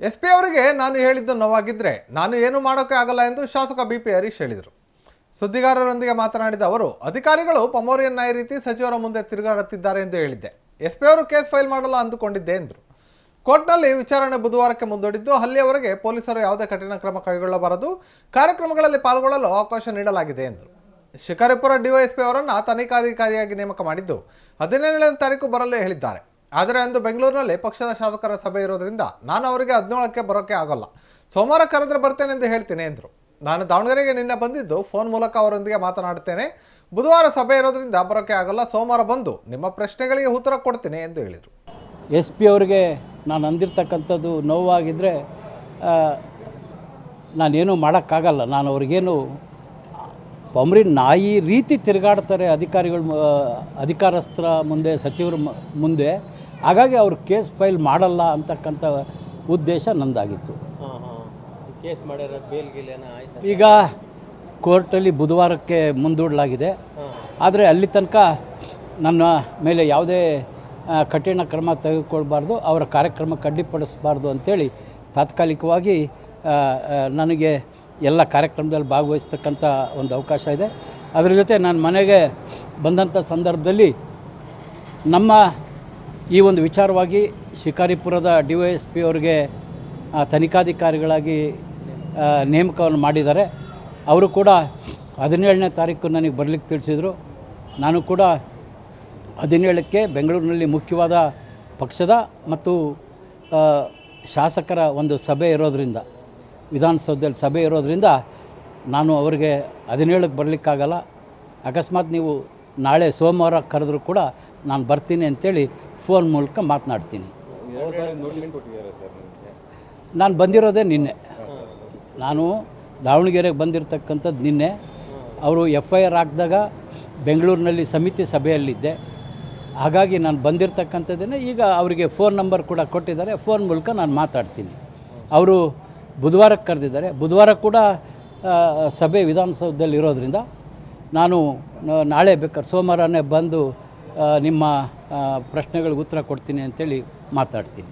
S P ಅವರಿಗೆ ನಾನು ಹೇಳಿದ್ದು ನೋವಾಗಿದ್ದರೆ ನಾನು ಏನು ಮಾಡೋಕೆ ಆಗಲ್ಲ ಎಂದು ಶಾಸಕ ಬಿ ಪಿ ಹರೀಶ್ ಹೇಳಿದರು. ಸುದ್ದಿಗಾರರೊಂದಿಗೆ ಮಾತನಾಡಿದ ಅವರು, ಅಧಿಕಾರಿಗಳು ಪಮೋರಿಯನ್ ನಾಯಿ ರೀತಿ ಸಚಿವರ ಮುಂದೆ ತಿರುಗಾಡುತ್ತಿದ್ದಾರೆ ಎಂದು ಹೇಳಿದ್ದೆ. ಎಸ್ ಪಿ ಅವರು ಕೇಸ್ ಫೈಲ್ ಮಾಡಲ್ಲ ಅಂದುಕೊಂಡಿದ್ದೆ ಎಂದರು. ಕೋರ್ಟ್ನಲ್ಲಿ ವಿಚಾರಣೆ ಬುಧವಾರಕ್ಕೆ ಮುಂದೂಡಿದ್ದು ಅಲ್ಲಿಯವರೆಗೆ ಪೊಲೀಸರು ಯಾವುದೇ ಕಠಿಣ ಕ್ರಮ ಕೈಗೊಳ್ಳಬಾರದು, ಕಾರ್ಯಕ್ರಮಗಳಲ್ಲಿ ಪಾಲ್ಗೊಳ್ಳಲು ಅವಕಾಶ ನೀಡಲಾಗಿದೆ ಎಂದರು. ಶಿಕಾರಿಪುರ ಡಿವೈಎಸ್ಪಿ ಅವರನ್ನು ತನಿಖಾಧಿಕಾರಿಯಾಗಿ ನೇಮಕ ಮಾಡಿದ್ದು ಹದಿನೇಳನೇ ತಾರೀಕು ಬರಲು ಹೇಳಿದ್ದಾರೆ. ಆದರೆ ಅಂದು ಬೆಂಗಳೂರಿನಲ್ಲಿ ಪಕ್ಷದ ಶಾಸಕರ ಸಭೆ ಇರೋದ್ರಿಂದ ನಾನು ಅವರಿಗೆ ಹದಿನೇಳಕ್ಕೆ ಬರೋಕ್ಕೆ ಆಗೋಲ್ಲ. ಸೋಮವಾರ ಕರೆದ್ರೆ ಬರ್ತೇನೆ ಎಂದು ಹೇಳ್ತೀನಿ ಎಂದರು. ನಾನು ದಾವಣಗೆರೆಗೆ ನಿನ್ನೆ ಬಂದಿದ್ದು ಫೋನ್ ಮೂಲಕ ಅವರೊಂದಿಗೆ ಮಾತನಾಡ್ತೇನೆ. ಬುಧವಾರ ಸಭೆ ಇರೋದ್ರಿಂದ ಬರೋಕ್ಕೆ ಆಗೋಲ್ಲ. ಸೋಮವಾರ ಬಂದು ನಿಮ್ಮ ಪ್ರಶ್ನೆಗಳಿಗೆ ಉತ್ತರ ಕೊಡ್ತೇನೆ ಎಂದು ಹೇಳಿದರು. ಎಸ್ ಪಿ ಅವರಿಗೆ ನಾನು ಅಂದಿರ್ತಕ್ಕಂಥದ್ದು ನೋವಾಗಿದ್ದರೆ ನಾನೇನು ಮಾಡೋಕ್ಕಾಗಲ್ಲ. ನಾನು ಅವ್ರಿಗೇನು ಪಮ್ರಿ ನಾಯಿ ರೀತಿ ತಿರುಗಾಡ್ತಾರೆ ಅಧಿಕಾರಿಗಳು ಅಧಿಕಾರಸ್ಥರ ಮುಂದೆ, ಸಚಿವರ ಮುಂದೆ. ಹಾಗಾಗಿ ಅವರು ಕೇಸ್ ಫೈಲ್ ಮಾಡಲ್ಲ ಅಂತಕ್ಕಂಥ ಉದ್ದೇಶ ನಂದಾಗಿತ್ತು. ಕೇಸ್ ಈಗ ಕೋರ್ಟಲ್ಲಿ ಬುಧವಾರಕ್ಕೆ ಮುಂದೂಡಲಾಗಿದೆ. ಆದರೆ ಅಲ್ಲಿ ತನಕ ನನ್ನ ಮೇಲೆ ಯಾವುದೇ ಕಠಿಣ ಕ್ರಮ ತೆಗೆದುಕೊಳ್ಬಾರ್ದು ಅವರ ಕಾರ್ಯಕ್ರಮಕ್ಕೆ ಅಡ್ಡಿಪಡಿಸಬಾರ್ದು ಅಂತೇಳಿ ತಾತ್ಕಾಲಿಕವಾಗಿ ನನಗೆ ಎಲ್ಲ ಕಾರ್ಯಕ್ರಮದಲ್ಲಿ ಭಾಗವಹಿಸ್ತಕ್ಕಂಥ ಒಂದು ಅವಕಾಶ ಇದೆ. ಅದರ ಜೊತೆ ನಾನು ಮನೆಗೆ ಬಂದಂಥ ಸಂದರ್ಭದಲ್ಲಿ ನಮ್ಮ ಈ ಒಂದು ವಿಚಾರವಾಗಿ ಶಿಕಾರಿಪುರದ ಡಿ ವೈ ಎಸ್ ಪಿ ಅವರಿಗೆ ತನಿಖಾಧಿಕಾರಿಗಳಾಗಿ ನೇಮಕವನ್ನು ಮಾಡಿದ್ದಾರೆ. ಅವರು ಕೂಡ ಹದಿನೇಳನೇ ತಾರೀಕು ನನಗೆ ಬರಲಿಕ್ಕೆ ತಿಳಿಸಿದರು. ನಾನು ಕೂಡ ಹದಿನೇಳಕ್ಕೆ ಬೆಂಗಳೂರಿನಲ್ಲಿ ಮುಖ್ಯವಾದ ಪಕ್ಷದ ಮತ್ತು ಶಾಸಕರ ಒಂದು ಸಭೆ ಇರೋದರಿಂದ, ವಿಧಾನಸೌಧದಲ್ಲಿ ಸಭೆ ಇರೋದರಿಂದ ನಾನು ಅವರಿಗೆ ಹದಿನೇಳಕ್ಕೆ ಬರಲಿಕ್ಕಾಗಲ್ಲ. ಅಕಸ್ಮಾತ್ ನೀವು ನಾಳೆ ಸೋಮವಾರ ಕರೆದ್ರೂ ಕೂಡ ನಾನು ಬರ್ತೀನಿ ಅಂತೇಳಿ ಫೋನ್ ಮೂಲಕ ಮಾತನಾಡ್ತೀನಿ. ನಾನು ಬಂದಿರೋದೇ ನಿನ್ನೆ. ನಾನು ದಾವಣಗೆರೆಗೆ ಬಂದಿರತಕ್ಕಂಥದ್ದು ನಿನ್ನೆ. ಅವರು ಎಫ್ ಐ ಆರ್ ಹಾಕಿದಾಗ ಬೆಂಗಳೂರಿನಲ್ಲಿ ಸಮಿತಿ ಸಭೆಯಲ್ಲಿದ್ದೆ. ಹಾಗಾಗಿ ನಾನು ಬಂದಿರತಕ್ಕಂಥದ್ದನ್ನೇ ಈಗ ಅವರಿಗೆ ಫೋನ್ ನಂಬರ್ ಕೂಡ ಕೊಟ್ಟಿದ್ದಾರೆ. ಫೋನ್ ಮೂಲಕ ನಾನು ಮಾತಾಡ್ತೀನಿ. ಅವರು ಬುಧವಾರಕ್ಕೆ ಕರೆದಿದ್ದಾರೆ. ಬುಧವಾರ ಕೂಡ ಸಭೆ ವಿಧಾನಸೌಧದಲ್ಲಿ ಇರೋದ್ರಿಂದ ನಾನು ನಾಳೆ ಬೇಕಾದ್ರೆ ಸೋಮವಾರನೇ ಬಂದು ನಿಮ್ಮ ಪ್ರಶ್ನೆಗಳಿಗೆ ಉತ್ತರ ಕೊಡ್ತೀನಿ ಅಂತೇಳಿ ಮಾತಾಡ್ತೀನಿ.